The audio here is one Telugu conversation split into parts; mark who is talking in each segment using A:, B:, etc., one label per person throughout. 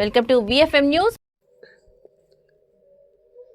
A: వెల్కమ్ టు విఎఫ్ఎం న్యూస్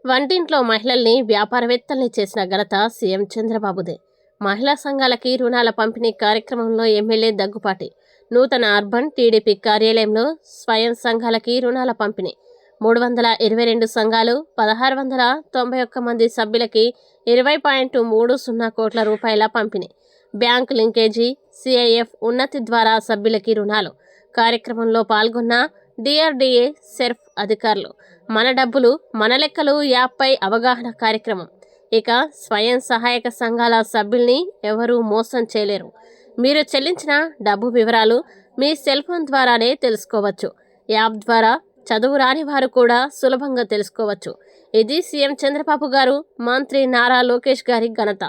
B: వంటింట్లో మహిళల్ని వ్యాపారవేత్తల్ని చేసిన ఘనత సీఎం చంద్రబాబుదే. మహిళా సంఘాలకి రుణాల పంపిణీ కార్యక్రమంలో ఎమ్మెల్యే దగ్గుపాటి. నూతన అర్బన్ టీడీపీ కార్యాలయంలో స్వయం సంఘాలకి రుణాల పంపిణీ. మూడు వందల ఇరవై రెండు సంఘాలు పదహారు వందల తొంభై ఒక్క మంది సభ్యులకి ఇరవై పాయింట్ మూడు సున్నా కోట్ల రూపాయల పంపిణీ. బ్యాంక్ లింకేజీ సిఐఎఫ్ ఉన్నతి ద్వారా సభ్యులకి రుణాలు. కార్యక్రమంలో పాల్గొన్న డిఆర్డీఏ సెర్ఫ్ అధికారులు. మన డబ్బులు మన లెక్కలు యాప్పై అవగాహన కార్యక్రమం. ఇక స్వయం సహాయక సంఘాల సభ్యుల్ని ఎవరూ మోసం చేయలేరు. మీరు చెల్లించిన డబ్బు వివరాలు మీ సెల్ ఫోన్ ద్వారానే తెలుసుకోవచ్చు. యాప్ ద్వారా చదువు రాని వారు కూడా సులభంగా తెలుసుకోవచ్చు. ఇది సీఎం చంద్రబాబు గారు మంత్రి నారా లోకేష్ గారి ఘనత.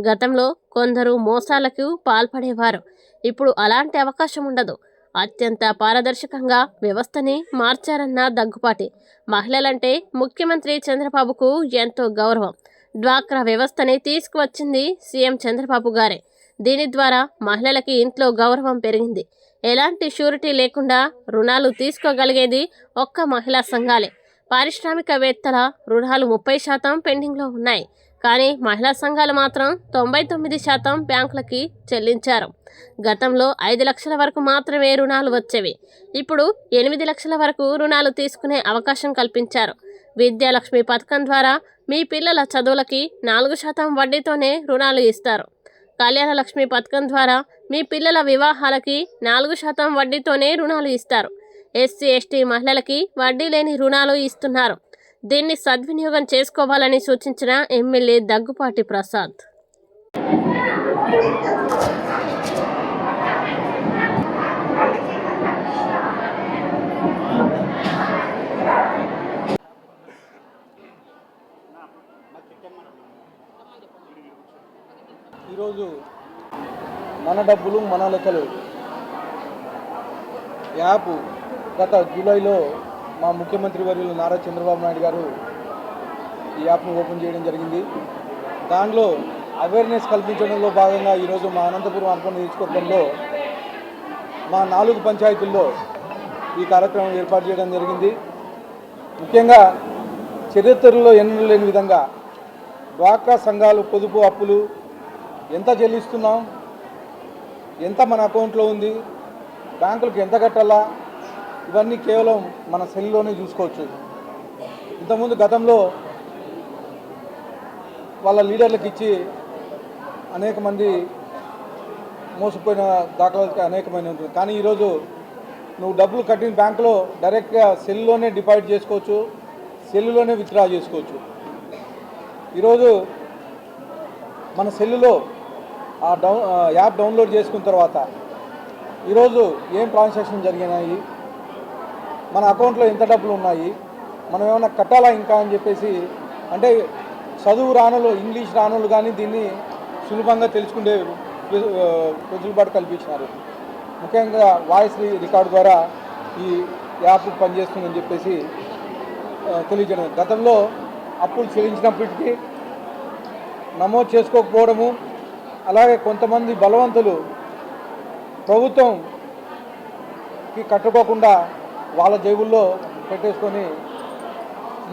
B: గతంలో కొందరు మోసాలకు పాల్పడేవారు. ఇప్పుడు అలాంటి అవకాశం ఉండదు. అత్యంత పారదర్శకంగా వ్యవస్థని మార్చారన్న దగ్గుపాటి. మహిళలంటే ముఖ్యమంత్రి చంద్రబాబుకు ఎంతో గౌరవం. డ్వాక్రా వ్యవస్థని తీసుకువచ్చింది సీఎం చంద్రబాబు గారే. దీని ద్వారా మహిళలకి ఇంట్లో గౌరవం పెరిగింది. ఎలాంటి షూరిటీ లేకుండా రుణాలు తీసుకోగలిగేది ఒక్క మహిళా సంఘాలే. పారిశ్రామికవేత్తల రుణాలు ముప్పై శాతం పెండింగ్లో ఉన్నాయి. కానీ మహిళా సంఘాలు మాత్రం తొంభై తొమ్మిది శాతం బ్యాంకులకి చెల్లించారు. గతంలో ఐదు లక్షల వరకు మాత్రమే రుణాలు వచ్చేవి. ఇప్పుడు ఎనిమిది లక్షల వరకు రుణాలు తీసుకునే అవకాశం కల్పించారు. విద్యాలక్ష్మి పథకం ద్వారా మీ పిల్లల చదువులకి నాలుగు శాతం వడ్డీతోనే రుణాలు ఇస్తారు. కళ్యాణలక్ష్మి పథకం ద్వారా మీ పిల్లల వివాహాలకి నాలుగు శాతం వడ్డీతోనే రుణాలు ఇస్తారు. ఎస్సీ ఎస్టీ మహిళలకి వడ్డీ లేని రుణాలు ఇస్తున్నారు. దీన్ని సద్వినియోగం చేసుకోవాలని సూచించిన ఎమ్మెల్యే దగ్గుపాటి ప్రసాద్.
C: ఈరోజు మన డబ్బులు మన లెక్కలు యాప్ గత జూలైలో మా ముఖ్యమంత్రి వర్యులు నారా చంద్రబాబు నాయుడు గారు ఈ యాప్ను ఓపెన్ చేయడం జరిగింది. దానిలో అవేర్నెస్ కల్పించడంలో భాగంగా ఈరోజు మా అనంతపురం అర్పణ నియోజకవర్గంలో మా నాలుగు పంచాయతీల్లో ఈ కార్యక్రమం ఏర్పాటు చేయడం జరిగింది. ముఖ్యంగా చరిత్రలో ఎన్నడూ లేని విధంగా డ్వాక్రా సంఘాలు పొదుపు అప్పులు ఎంత చెల్లిస్తున్నాం? ఎంత మన అకౌంట్లో ఉంది? బ్యాంకులకు ఎంత కట్టాలా? ఇవన్నీ కేవలం మన సెల్లోనే చూసుకోవచ్చు. ఇంతకుముందు గతంలో వాళ్ళ లీడర్లకు ఇచ్చి అనేక మంది మోసపోయిన దాఖలాలు అనేకమైన ఉంటుంది కానీ ఈరోజు నువ్వు డబ్బులు కట్టిన బ్యాంకులో డైరెక్ట్గా సెల్లోనే డిపాజిట్ చేసుకోవచ్చు సెల్లులోనే విత్డ్రా చేసుకోవచ్చు. ఈరోజు మన సెల్లులో ఆ డౌన్ యాప్ డౌన్లోడ్ చేసుకున్న తర్వాత ఈరోజు ఏం ట్రాన్సాక్షన్ జరిగినాయి? మన అకౌంట్లో ఎంత డబ్బులు ఉన్నాయి మనం ఏమైనా కట్టాలా ఇంకా అని చెప్పేసి అంటే చదువు రానులు ఇంగ్లీష్ రానులు కానీ దీన్ని సులభంగా తెలుసుకునే వెసులుబాటు కల్పించినారు. ముఖ్యంగా వాయిస్ రికార్డు ద్వారా ఈ యాప్ పనిచేస్తుందని చెప్పేసి తెలియజేయడం. గతంలో అప్పులు చెల్లించినప్పటికీ నమోదు చేసుకోకపోవడము అలాగే కొంతమంది బలవంతులు ప్రభుత్వంకి కట్టుకోకుండా వాళ్ళ జేబుల్లో పెట్టేసుకొని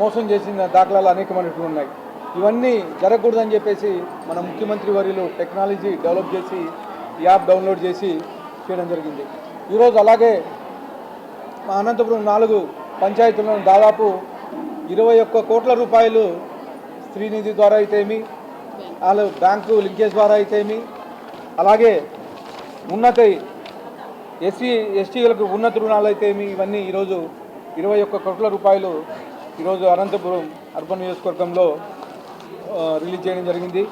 C: మోసం చేసిన దాఖలాలు అనేకమైనటువంటి ఉన్నాయి. ఇవన్నీ జరగకూడదని చెప్పేసి మన ముఖ్యమంత్రి వర్యులు టెక్నాలజీ డెవలప్ చేసి యాప్ డౌన్లోడ్ చేసి చేయడం జరిగింది. ఈరోజు అలాగే మా అనంతపురం నాలుగు పంచాయతీలను దాదాపు ఇరవై ఒక్క కోట్ల రూపాయలు స్త్రీనిధి ద్వారా అయితేమి వాళ్ళు బ్యాంకు లింకేజ్ ద్వారా అయితేమి అలాగే ఉన్నత ఎస్సీ ఎస్టీలకు ఉన్నత రుణాలు అయితే ఇవన్నీ ఈరోజు ఇరవై ఒక్క కోట్ల రూపాయలు ఈరోజు అనంతపురం అర్బన్ నియోజకవర్గంలో రిలీజ్ చేయడం జరిగింది.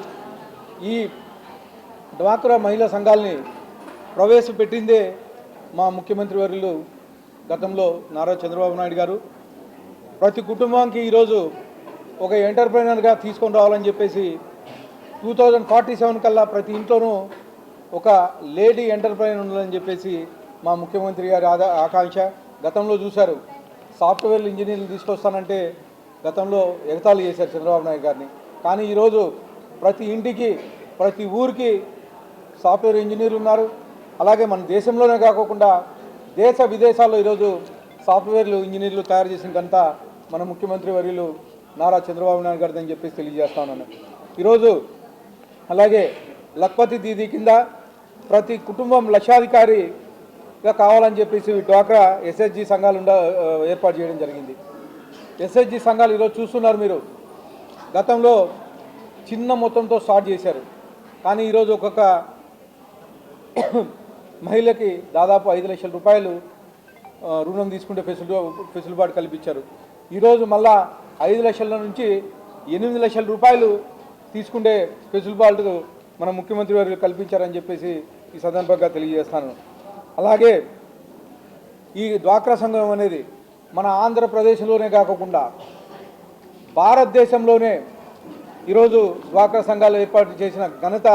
C: ఈ డ్వాక్రా మహిళా సంఘాలని ప్రవేశపెట్టిందే మా ముఖ్యమంత్రి వర్యులు గతంలో నారా చంద్రబాబు నాయుడు గారు. ప్రతి కుటుంబానికి ఈరోజు ఒక ఎంటర్ప్రైనర్గా తీసుకొని రావాలని చెప్పేసి టూ థౌజండ్ ఫార్టీ సెవెన్ కల్లా ప్రతి ఇంట్లోనూ ఒక లేడీ ఎంటర్ప్రైనర్ ఉండాలని చెప్పేసి మా ముఖ్యమంత్రి గారి ఆదా ఆకాంక్ష గతంలో చూశారు. సాఫ్ట్వేర్ ఇంజనీర్లు తీసుకొస్తానంటే గతంలో ఎగతాళి చేశారు చంద్రబాబు నాయుడు గారిని. కానీ ఈరోజు ప్రతి ఇంటికి ప్రతి ఊరికి సాఫ్ట్వేర్ ఇంజనీర్లు ఉన్నారు. అలాగే మన దేశంలోనే కాకుండా దేశ విదేశాల్లో ఈరోజు సాఫ్ట్వేర్లు ఇంజనీర్లు తయారు చేసిన మన ముఖ్యమంత్రి వర్యులు నారా చంద్రబాబు నాయుడు గారిదని చెప్పేసి తెలియజేస్తా ఉన్నాను. ఈరోజు అలాగే లక్పతి దీదీ కింద ప్రతి కుటుంబం లక్షాధికారి ఇక కావాలని చెప్పేసి డ్వాక్రా ఎస్ఎస్జి సంఘాలు ఉండ ఏర్పాటు చేయడం జరిగింది. ఎస్ఎస్జి సంఘాలు ఈరోజు చూస్తున్నారు మీరు. గతంలో చిన్న మొత్తంతో స్టార్ట్ చేశారు. కానీ ఈరోజు ఒక్కొక్క మహిళకి దాదాపు ఐదు లక్షల రూపాయలు రుణం తీసుకుంటే ఫెసిలిటీ ఫెసిలిబాటు కల్పించారు. ఈరోజు మళ్ళా ఐదు లక్షల నుంచి ఎనిమిది లక్షల రూపాయలు తీసుకుంటే ఫెసిలిబాటు మన ముఖ్యమంత్రి వారు కల్పించారని చెప్పేసి ఈ సందర్భంగా తెలియజేస్తాను. అలాగే ఈ డ్వాక్రా సంఘం అనేది మన ఆంధ్రప్రదేశ్లోనే కాకుండా భారతదేశంలోనే ఈరోజు డ్వాక్రా సంఘాలు ఏర్పాటు చేసిన ఘనత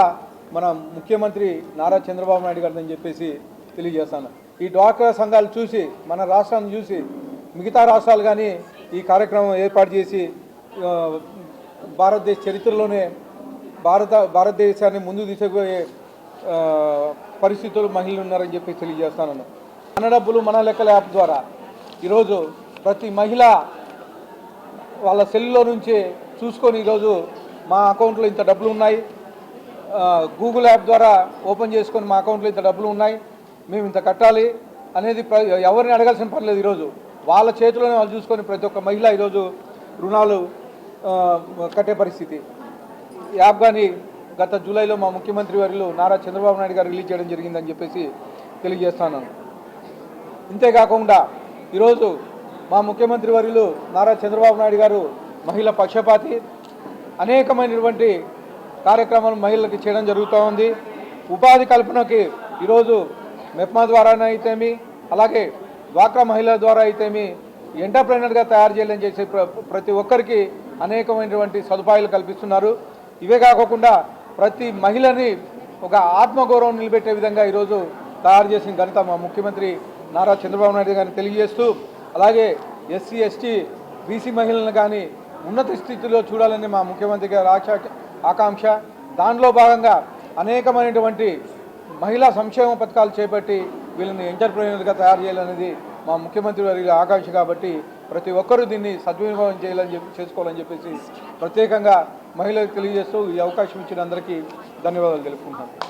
C: మన ముఖ్యమంత్రి నారా చంద్రబాబు నాయుడు గారిని చెప్పేసి తెలియజేస్తాను. ఈ డ్వాక్రా సంఘాలు చూసి మన రాష్ట్రాన్ని చూసి మిగతా రాష్ట్రాలు కానీ ఈ కార్యక్రమం ఏర్పాటు చేసి భారతదేశ చరిత్రలోనే భారత భారతదేశాన్ని ముందు తీసుకుపోయే పరిస్థితులు మహిళలు ఉన్నారని చెప్పి తెలియజేస్తాను మన డబ్బులు మన లెక్కల యాప్ ద్వారా ఈరోజు ప్రతి మహిళ వాళ్ళ సెల్లో నుంచి చూసుకొని ఈరోజు మా అకౌంట్లో ఇంత డబ్బులు ఉన్నాయి. గూగుల్ యాప్ ద్వారా ఓపెన్ చేసుకొని మా అకౌంట్లో ఇంత డబ్బులు ఉన్నాయి. మేము ఇంత కట్టాలి అనేది ప్ర- ఎవరిని అడగాల్సిన పని లేదు ఈరోజు. వాళ్ళ చేతిలోనే వాళ్ళు చూసుకొని ప్రతి ఒక్క మహిళ ఈరోజు రుణాలు కట్టే పరిస్థితి. యాప్ కానీ గత జూలైలో మా ముఖ్యమంత్రి వర్యులు నారా చంద్రబాబు నాయుడు గారు రిలీజ్ చేయడం జరిగిందని చెప్పేసి తెలియజేస్తాను. ఇంతేకాకుండా ఈరోజు మా ముఖ్యమంత్రి వర్యులు నారా చంద్రబాబు నాయుడు గారు మహిళ పక్షపాతి అనేకమైనటువంటి కార్యక్రమాలు మహిళలకు చేయడం జరుగుతూ ఉంది. ఉపాధి కల్పనకి ఈరోజు మెప్మా ద్వారానైతేమి అలాగే డ్వాక్రా మహిళల ద్వారా అయితేమి ఎంటర్ప్రైనర్గా తయారు చేయాలని చేసే ప్ర- ప్రతి ఒక్కరికి అనేకమైనటువంటి సదుపాయాలు కల్పిస్తున్నారు. ఇవే కాకుండా ప్రతి మహిళని ఒక ఆత్మగౌరవం నిలబెట్టే విధంగా ఈరోజు తయారు చేసిన ఘనత మా ముఖ్యమంత్రి నారా చంద్రబాబు నాయుడు గారిని తెలియజేస్తూ అలాగే ఎస్సీ ఎస్టీ బీసీ మహిళలను కానీ ఉన్నత స్థితిలో చూడాలని మా ముఖ్యమంత్రి గారి ఆక్ష ఆకాంక్ష. దానిలో భాగంగా అనేకమైనటువంటి మహిళా సంక్షేమ పథకాలు చేపట్టి వీళ్ళని ఎంటర్ప్రీనర్గా తయారు చేయాలనేది మా ముఖ్యమంత్రి గారి ఆకాంక్ష కాబట్టి ప్రతి ఒక్కరూ దీన్ని సద్వినియోగం చేయాలని చెప్పి చేసుకోవాలని చెప్పేసి ప్రత్యేకంగా మహిళలకు తెలియజేస్తూ ఈ అవకాశం ఇచ్చిన అందరికీ ధన్యవాదాలు తెలుపుకుంటున్నాను.